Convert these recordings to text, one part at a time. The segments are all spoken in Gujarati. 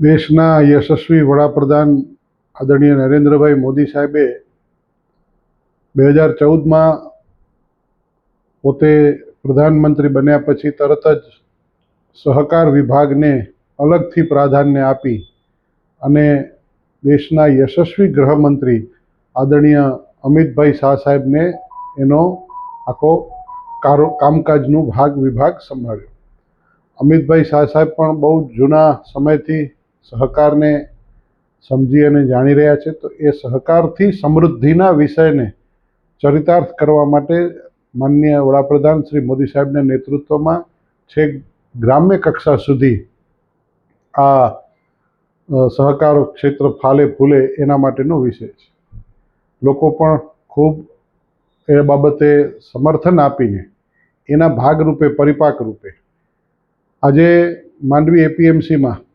દેશના યશસ્વી વડાપ્રધાન આદરણીય નરેન્દ્રભાઈ મોદી સાહેબે બે હજાર ચૌદમાં પોતે પ્રધાનમંત્રી બન્યા પછી તરત જ સહકાર વિભાગને અલગથી પ્રાધાન્ય આપી અને દેશના યશસ્વી ગૃહમંત્રી આદરણીય અમિતભાઈ શાહ સાહેબને એનો આખો કારો, કામકાજનું ભાગ વિભાગ સંભાળ્યો. અમિતભાઈ શાહ સાહેબ પણ બહુ જૂના સમયથી સહકારને સમજી અને જાણી રહ્યા છે, તો એ સહકારથી સમૃદ્ધિના વિષયને ચરિતાર્થ કરવા માટે માનનીય વડાપ્રધાન શ્રી મોદી સાહેબના નેતૃત્વમાં છેક ગ્રામ્ય કક્ષા સુધી આ સહકાર ક્ષેત્ર ફાલે ફૂલે એના માટેનો વિષય છે. લોકો પણ ખૂબ એ બાબતે સમર્થન આપીને એના ભાગરૂપે પરિપાક રૂપે આજે માંડવી એપીએમસીમાં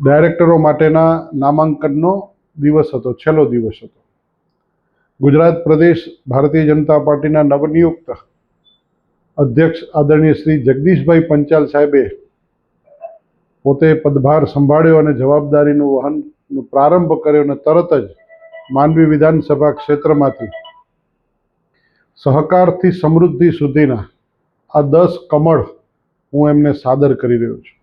ડાયરેક્ટરો માટેના નામાંકનનો દિવસ હતો, છેલ્લો દિવસ હતો. ગુજરાત પ્રદેશ ભારતીય જનતા પાર્ટીના નવનિયુક્ત અધ્યક્ષ આદરણીય શ્રી જગદીશભાઈ પંચાલ સાહેબે પોતે પદભાર સંભાળ્યો અને જવાબદારીનું વહનનો પ્રારંભ કર્યો અને તરત જ માંડવી વિધાનસભા ક્ષેત્રમાંથી સહકારથી સમૃદ્ધિ સુધીના આ દસ કમળ હું એમને સાદર કરી રહ્યો છું.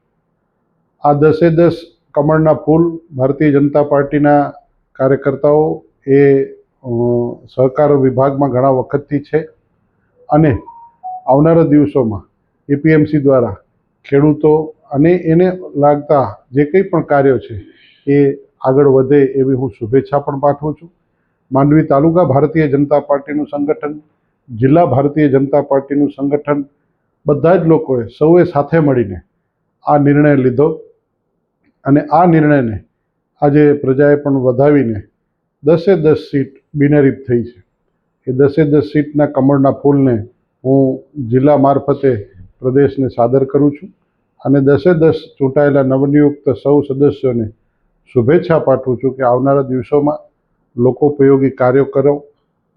આ દસે દસ કમળના ફૂલ ભારતીય જનતા પાર્ટીના કાર્યકર્તાઓ એ સહકાર વિભાગમાં ઘણા વખતથી છે અને આવનારા દિવસોમાં એપીએમસી દ્વારા ખેડૂતો અને એને લાગતા જે કંઈ પણ કાર્યો છે એ આગળ વધે એવી હું શુભેચ્છા પણ પાઠવું છું. માંડવી તાલુકા ભારતીય જનતા પાર્ટીનું સંગઠન, જિલ્લા ભારતીય જનતા પાર્ટીનું સંગઠન, બધા જ લોકોએ સૌએ સાથે મળીને આ નિર્ણય લીધો. અને આ નિર્ણયને આજે પ્રજાએ પણ વધાવીને દસે દસ સીટ બિનહરીફ થઈ છે. એ દસે દસ સીટના કમળના ફૂલને હું જિલ્લા મારફતે પ્રદેશને સાદર કરું છું અને દસે દસ ચૂંટાયેલા નવનિયુક્ત સૌ સદસ્યોને શુભેચ્છા પાઠવું છું કે આવનારા દિવસોમાં લોકોપયોગી કાર્યો કરો,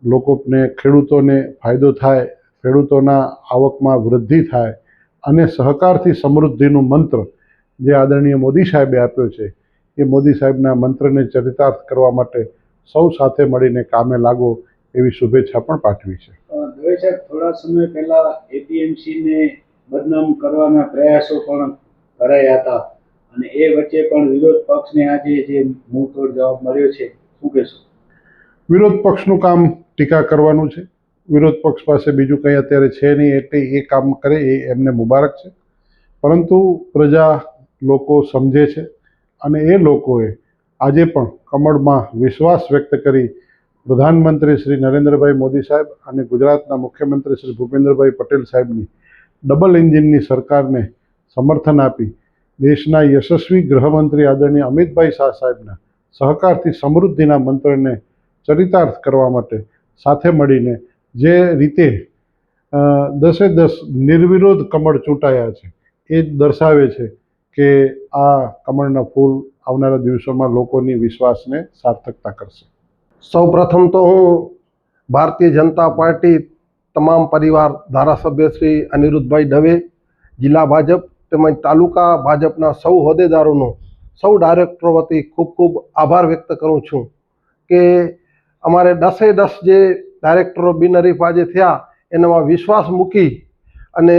લોકોને, ખેડૂતોને ફાયદો થાય, ખેડૂતોના આવકમાં વૃદ્ધિ થાય અને સહકારથી સમૃદ્ધિનું મંત્ર જે આદરણીય મોદી સાહેબે આપ્યો છે એ મોદી સાહેબના મંત્રને ચરિતાર્થ કરવા માટે સૌ સાથે મળીને કામે લાગો એવી શુભેચ્છા પણ પાઠવી છે. દવે સાહેબ થોડા સમય પહેલા એપીએમસીને બદનામ કરવાના પ્રયાસો પણ કરાયા હતા અને એ વચ્ચે પણ વિરોધ પક્ષને આજે જે મુંહતોડ જવાબ મળ્યો છે શું કહેશો? વિરોધ પક્ષનું કામ ટીકા કરવાનું છે. વિરોધ પક્ષ પાસે બીજું કંઈ અત્યારે છે નહીં એટલે એ કામ કરે એ એમને મુબારક છે. પરંતુ પ્રજા લોકો સમજે છે અને એ લોકોએ આજે પણ કમળમાં વિશ્વાસ વ્યક્ત કરી પ્રધાનમંત્રી શ્રી નરેન્દ્રભાઈ મોદી સાહેબ અને ગુજરાતના મુખ્યમંત્રી શ્રી ભૂપેન્દ્રભાઈ પટેલ સાહેબની ડબલ એન્જિનની સરકારને સમર્થન આપી દેશના યશસ્વી ગૃહમંત્રી આદરણીય અમિતભાઈ શાહ સાહેબના સહકારથી સમૃદ્ધિના મંત્રને ચરિતાર્થ કરવા માટે સાથે મળીને જે રીતે દસે દસ નિર્વિરોધ કમળ ચૂંટાયા છે એ દર્શાવે છે કે આ કમળના ફૂલ આવનારા દિવસોમાં લોકોની વિશ્વાસને સાર્થકતા કરશે. સૌ પ્રથમ તો હું ભારતીય જનતા પાર્ટી તમામ પરિવાર ધારાસભ્ય શ્રી અનિરુદ્ધભાઈ દવે, જિલ્લા ભાજપ તેમજ તાલુકા ભાજપના સૌ હોદ્દેદારોનો, સૌ ડાયરેક્ટરો વતી ખૂબ ખૂબ આભાર વ્યક્ત કરું છું કે અમારે દસે દસ જે ડાયરેક્ટરો બિનહરીફા જે થયા, એનામાં વિશ્વાસ મૂકી અને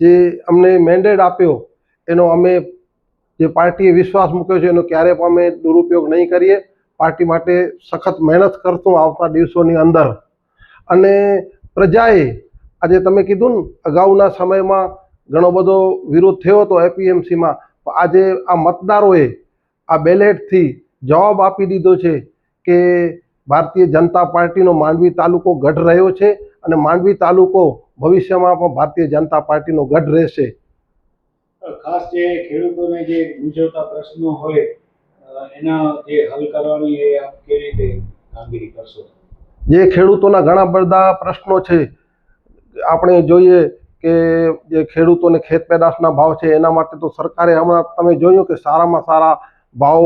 જે અમને મેન્ડેટ આપ્યો એનો અમે જે પાર્ટીએ વિશ્વાસ મૂક્યો છે, એનો ક્યારેય પણ અમે દુરુપયોગ નહીં કરીએ. પાર્ટી માટે સખત મહેનત કરશું આવતા દિવસોની અંદર. અને પ્રજાએ આજે તમે કીધું ને, અગાઉના સમયમાં ઘણો બધો વિરોધ થયો હતો એપીએમસીમાં આજે આ મતદારોએ આ બેલેટથી જવાબ આપી દીધો છે કે ભારતીય જનતા પાર્ટીનો માંડવી તાલુકો ગઢ રહ્યો છે અને માંડવી તાલુકો ભવિષ્યમાં પણ ભારતીય જનતા પાર્ટીનો ગઢ રહેશે. ખાસ જે ખેડૂતોને જે મૂંઝવતા પ્રશ્નો હોય એના જે હલ કરવાની એ આપ કેવી રીતે કામગીરી કરશો? જે ખેડૂતોના ઘણા બધા પ્રશ્નો છે, આપણે જોઈએ કે જે ખેડૂતોને ખેત પેદાશના ભાવ છે, એના માટે તો સરકારે હમણાં તમે જોયું કે સારામાં સારા ભાવ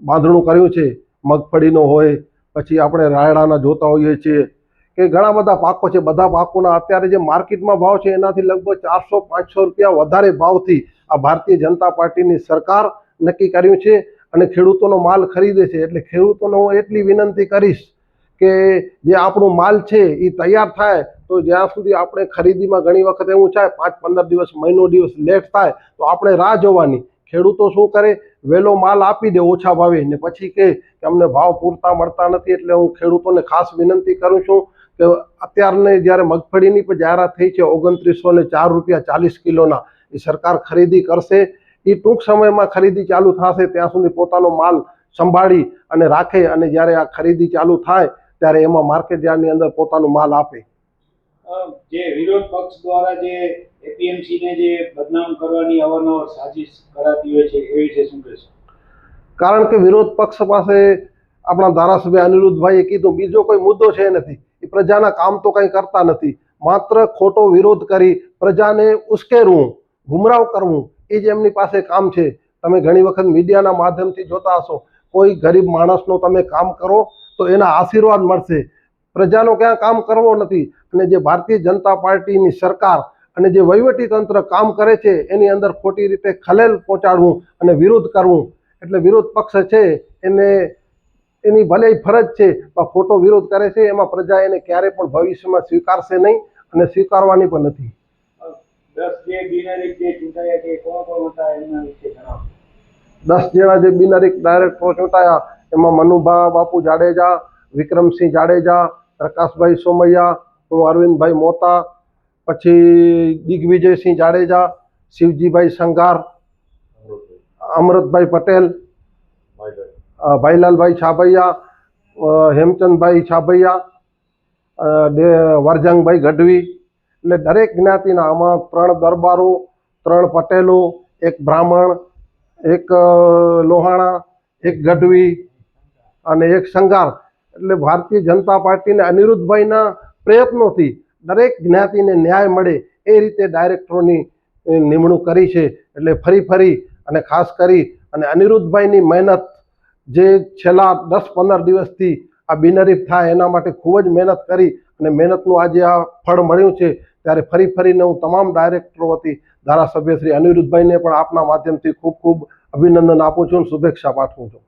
બાંધણું કર્યું છે, મગફળીનો હોય, પછી આપણે રાયડાના જોતા હોઈએ છીએ કે ઘણા બધા પાકો છે, બધા પાકોના અત્યારે જે માર્કેટમાં ભાવ છે, એનાથી લગભગ ચારસો પાંચસો રૂપિયા વધારે ભાવથી આ ભારતીય જનતા પાર્ટીની સરકાર નક્કી કર્યું છે અને ખેડૂતોનો માલ ખરીદે છે. એટલે ખેડૂતોને હું એટલી વિનંતી કરીશ કે જે આપણું માલ છે એ તૈયાર થાય તો જ્યાં સુધી આપણે ખરીદીમાં ઘણી વખત એવું થાય પાંચ પંદર દિવસ મહિનો દિવસ લેટ થાય તો આપણે રાહ જોવાની. ખેડૂતો શું કરે? વહેલો માલ આપી દે ઓછા ભાવે. ને પછી કે અમને ભાવ પૂરતા મળતા નથી એટલે હું ખેડૂતોને ખાસ વિનંતી કરું છું કે અત્યારને જ્યારે મગફળીની પણ જાહેરાત થઈ છે ઓગણત્રીસો ને ચાર રૂપિયા ચાલીસ કિલોના એ સરકાર ખરીદી કરશે એ ટૂંક સમયમાં ખરીદી ચાલુ થશે ત્યાં સુધી પોતાનો માલ સંભાળી અને રાખે અને જ્યારે આ ખરીદી ચાલુ થાય ત્યારે એમાં માર્કેટ યાર્ડની અંદર પોતાનો માલ આપે. જે વિરોધ પક્ષ દ્વારા જે એપીએમસી ને જે બદનામ કરવાની અવારનવાર સાજિશ કરાતી હોય છે એ વિશે શું કહેશો? કારણ કે વિરોધ પક્ષ પાસે આપણા ધારાસભ્ય અનિરુદ્ધભાઈએ કીધું બીજો કોઈ મુદ્દો છે નથી. એ પ્રજાના કામ તો કંઈ કરતા નથી. માત્ર ખોટો વિરોધ કરી પ્રજાને ઉશ્કેરવું. ગુમરાહ કરવું, એ જ એમની પાસે કામ છે, તમે ઘણી વખત મીડિયાના માધ્યમથી જોતા હશો. કોઈ ગરીબ માણસનો તમે કામ કરો, તો એના આશીર્વાદ મળશે. પ્રજાનો ક્યાં કામ કરવો નથી. અને જે ભારતીય જનતા પાર્ટીની સરકાર અને જે વહીવટી તંત્ર કામ કરે છે, એની અંદર ખોટી રીતે ખલેલ પહોંચાડવું અને વિરોધ કરવું. એટલે વિરોધ પક્ષ છે, એને, એની ભલે ફરજ છે, પણ ખોટો વિરોધ કરે છે, એમાં પ્રજા એને ક્યારે પણ ભવિષ્યમાં સ્વીકારશે નહીં અને સ્વીકારવાની પણ નથી. દસ જે જે ચૂંટાયા એ કોણ કોણ એમાં મનુભા, બાપુ જાડેજા, વિક્રમસિંહ જાડેજા, પ્રકાશભાઈ સોમૈયા અરવિંદભાઈ મોતા, પછી દિગ્વિજયસિંહ જાડેજા, શિવજીભાઈ સંઘાર, અમૃતભાઈ પટેલ ભાઈલાલભાઈ છાભૈયા હેમચંદભાઈ છાભૈયા વરજંગભાઈ ગઢવી એટલે દરેક જ્ઞાતિના આમાં ત્રણ દરબારો, ત્રણ પટેલો, એક બ્રાહ્મણ, એક લોહાણા, એક ગઢવી અને એક સંઘાર એટલે ભારતીય જનતા પાર્ટીને અનિરુદ્ધભાઈના પ્રયત્નોથી દરેક જ્ઞાતિને ન્યાય મળે એ રીતે ડાયરેક્ટરોની નિમણૂક કરી છે. એટલે ફરી ફરી અને ખાસ કરી અને અનિરુદ્ધભાઈની મહેનત જે છેલ્લા દસ પંદર દિવસથી આ બિનરીફ થાય એના માટે ખૂબ જ મહેનત કરી અને મહેનતનું આજે આ ફળ મળ્યું છે. ત્યારે ફરી ફરીને હું તમામ ડાયરેક્ટરો વતી ધારાસભ્ય શ્રી અનિરુદ્ધભાઈને પણ આપના માધ્યમથી ખૂબ ખૂબ અભિનંદન આપું છું અને શુભેચ્છા પાઠવું છું.